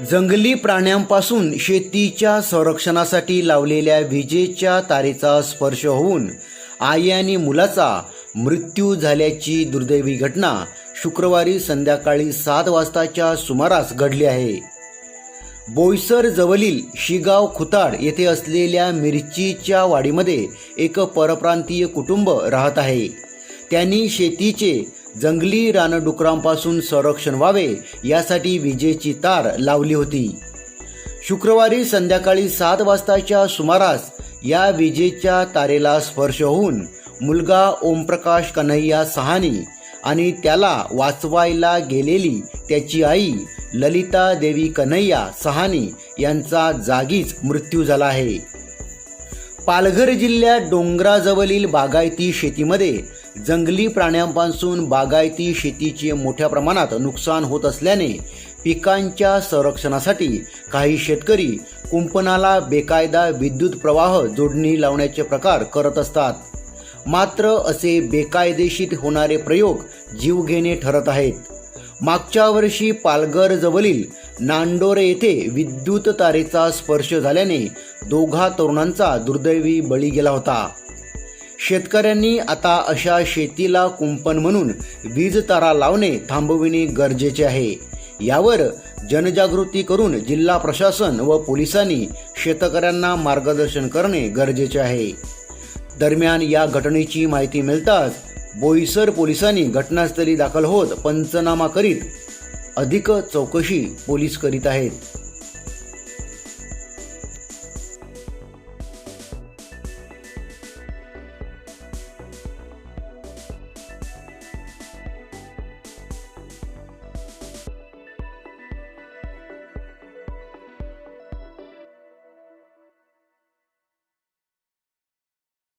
जंगली प्राण्यांपासून शेतीच्या संरक्षणासाठी लावलेल्या विजेच्या तारेचा स्पर्श होऊन आई आणि मुलाचा मृत्यू झाल्याची दुर्दैवी घटना शुक्रवारी संध्याकाळी सात वाजताच्या सुमारास घडली आहे. बोईसर जवळील शिगाव खुताड येथे असलेल्या मिरचीच्या वाडीमध्ये एक परप्रांतीय कुटुंब राहत आहे. त्यांनी शेतीचे जंगली रानडुकरांपासून संरक्षण व्हावे यासाठी विजेची तार लावली होती. शुक्रवारी संध्याकाळी सात वाजताच्या सुमारास या विजेच्या तारेला स्पर्श होऊन मुलगा ओमप्रकाश कन्हैया सहानी आणि त्याला वाचवायला गेलेली त्याची आई ललिता देवी कन्हैया सहानी यांचा जागीच मृत्यू झाला आहे. पालघर जिल्ह्यात डोंगराजवळील बागायती शेतीमध्ये जंगली प्राण्यांपासून बागायती शेतीचे मोठ्या प्रमाणात नुकसान होत असल्याने पिकांच्या संरक्षणासाठी काही शेतकरी कुंपणाला बेकायदा विद्युत प्रवाह जोडणी लावण्याचे प्रकार करत असतात. मात्र असे बेकायदेशीर होणारे प्रयोग जीवघेणे ठरत आहेत. मागच्या वर्षी पालघर जवळील नांडोरे येथे विद्युत तारेचा स्पर्श झाल्याने दोघा तरुणांचा दुर्दैवी बळी गेला होता. शेतकऱ्यांनी आता अशा शेतीला कुंपण म्हणून वीज तारा लावणे थांबविणे गरजेचे आहे. यावर जनजागृती करून जिल्हा प्रशासन व पोलिसांनी शेतकऱ्यांना मार्गदर्शन करणे गरजेचे आहे. दरम्यान या घटनेची माहिती मिळताच बोईसर पोलिसांनी घटनास्थळी दाखल होत पंचनामा करीत अधिक चौकशी पोलीस करीत आहेत.